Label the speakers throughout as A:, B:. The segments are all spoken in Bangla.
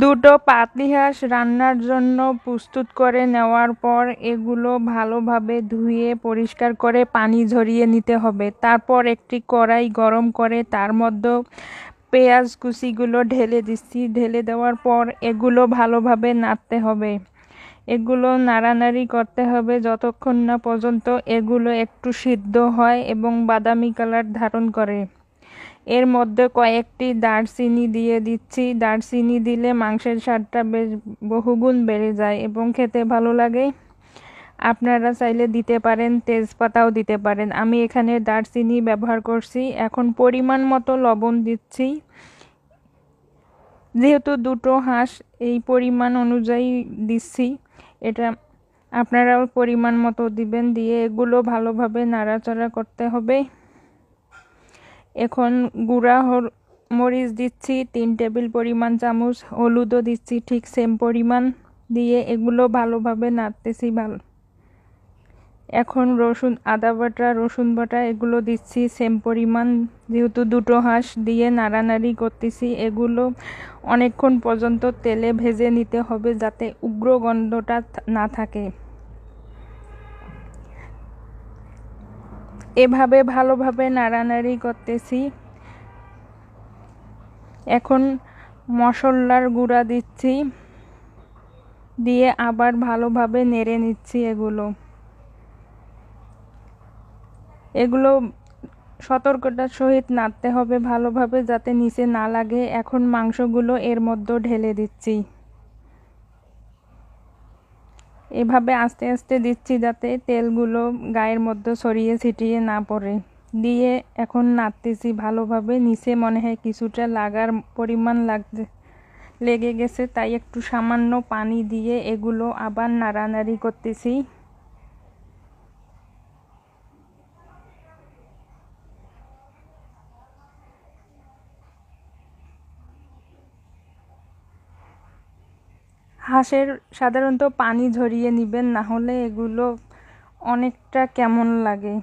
A: দুটো পাতি হাঁস রান্নার জন্য প্রস্তুত করে নেওয়ার পর এগুলো ভালোভাবে ধুয়ে পরিষ্কার করে পানি ঝরিয়ে নিতে হবে। তারপর একটি কড়াই গরম করে তার মধ্যে পেঁয়াজ কুচিগুলো ঢেলে দিচ্ছি। ঢেলে দেওয়ার পর এগুলো ভালোভাবে নাড়তে হবে। এগুলো নাড়ানাড়ি করতে হবে যতক্ষণ না পর্যন্ত এগুলো একটু সিদ্ধ হয় এবং বাদামি কালার ধারণ করে। এর মধ্যে কয়েকটি দারচিনি দিয়ে দিচ্ছি। দারচিনি দিলে মাংসের স্বাদটা বেশ বহুগুণ বেড়ে যায় এবং খেতে ভালো লাগে। আপনারা চাইলে দিতে পারেন, তেজপাতাও দিতে পারেন। আমি এখানে দারচিনি ব্যবহার করছি। এখন পরিমাণ মতো লবণ দিচ্ছি। যেহেতু দুটো হাঁস, এই পরিমাণ অনুযায়ী দিচ্ছি। এটা আপনারাও পরিমাণ মতো দিবেন, দিয়ে এগুলো ভালোভাবে নাড়াচাড়া করতে হবে। এখন গুঁড়া মরিচ দিচ্ছি, তিন টেবিল পরিমাণ চামচ হলুদও দিচ্ছি, ঠিক সেম পরিমাণ দিয়ে এগুলো ভালোভাবে নাড়তেছি ভালো। এখন রসুন, আদা বাটা, রসুন বাটা এগুলো দিচ্ছি সেম পরিমাণ যেহেতু দুটো হাঁস দিয়ে নাড়ানাড়ি করতেছি, এগুলো অনেকক্ষণ পর্যন্ত তেলে ভেজে নিতে হবে যাতে উগ্র গন্ধটা না থাকে। এভাবে ভালোভাবে নাড়ানাড়ি করতেছি। এখন মশলার গুঁড়া দিচ্ছি। দিয়ে আবার ভালোভাবে নেড়ে নিচ্ছি এগুলো। এগুলো সতর্কতার সহিত নাড়তে হবে ভালোভাবে যাতে নিচে না লাগে। এখন মাংসগুলো এর মধ্যে ঢেলে দিচ্ছি। এভাবে আস্তে আস্তে দিচ্ছি যাতে তেলগুলো গায়ের মধ্যে ছড়িয়ে ছিটিয়ে না পড়ে। দিয়ে এখন নাড়তেছি ভালোভাবে। নিচে মনে হয় কিছুটা লাগার পরিমাণ লাগছে, লেগে গেছে, তাই একটু সামান্য পানি দিয়ে এগুলো আবার নাড়ানাড়ি করতেছি। হাঁসের সাধারণত পানি ঝরিয়ে নেবেন, না হলে এগুলো অনেকটা কেমন লাগে?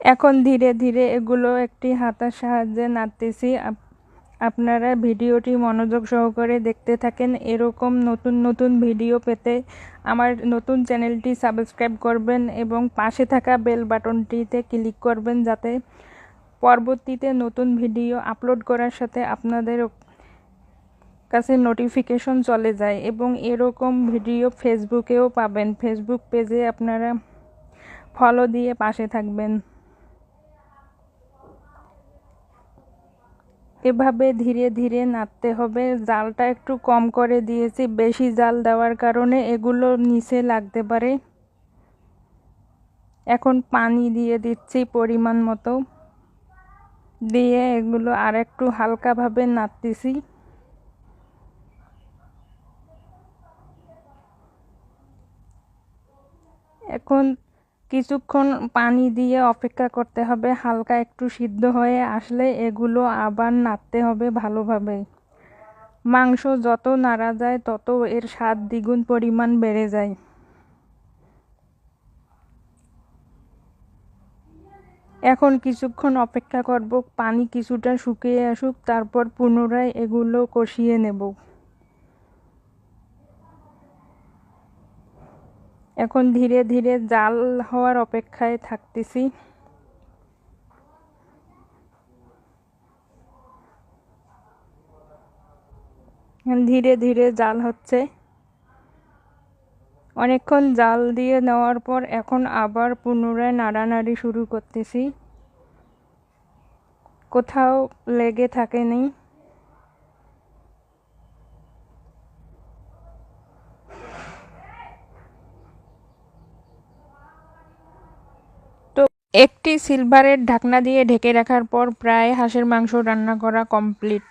A: এখন ধীরে ধীরে এগুলো একটি হাতার সাহায্যে নাড়তেছি। আপনারা ভিডিওটি মনোযোগ সহকারে দেখতে থাকেন। এরকম নতুন নতুন ভিডিও পেতে আমার নতুন চ্যানেলটি সাবস্ক্রাইব করবেন এবং পাশে থাকা বেল বাটনটিতে ক্লিক করবেন যাতে পরবর্তীতে নতুন ভিডিও আপলোড করার সাথে আপনাদের কাছে নোটিফিকেশন চলে যায় এবং এরকম ভিডিও ফেসবুকেও পাবেন। ফেসবুক পেজে আপনারা ফলো দিয়ে পাশে থাকবেন। এভাবে ধীরে ধীরে নাড়তে হবে। জালটা একটু কম করে দিয়েছি। বেশি জাল দেওয়ার কারণে এগুলো নিচে লাগতে পারে। এখন পানি দিয়ে দিচ্ছি পরিমাণ মতো। দিয়ে এগুলো আর একটু হালকাভাবে নাড়তেছি। এখন কিছুক্ষণ পানি দিয়ে অপেক্ষা করতে হবে, হালকা একটু সিদ্ধ হয়ে আসলে এগুলো আবার নাড়তে হবে ভালোভাবে। মাংস যত নাড়া যায়, তত এর স্বাদ দ্বিগুণ পরিমাণ বেড়ে যায়। এখন কিছুক্ষণ অপেক্ষা করব, পানি কিছুটা শুকিয়ে আসুক, তারপর পুনরায় এগুলো কষিয়ে নেব। এখন ধীরে ধীরে জাল হওয়ার অপেক্ষায় থাকতেছি। ধীরে ধীরে জাল হচ্ছে। অনেকক্ষণ জাল দিয়ে নেওয়ার পর এখন আবার পুনরায় নাড়ানাড়ি শুরু করতেছি। কোথাও লেগে থাকেনি। একটি সিলভারের ঢাকনা দিয়ে ঢেকে রাখার পর প্রায় হাঁসের মাংস রান্না করা কমপ্লিট।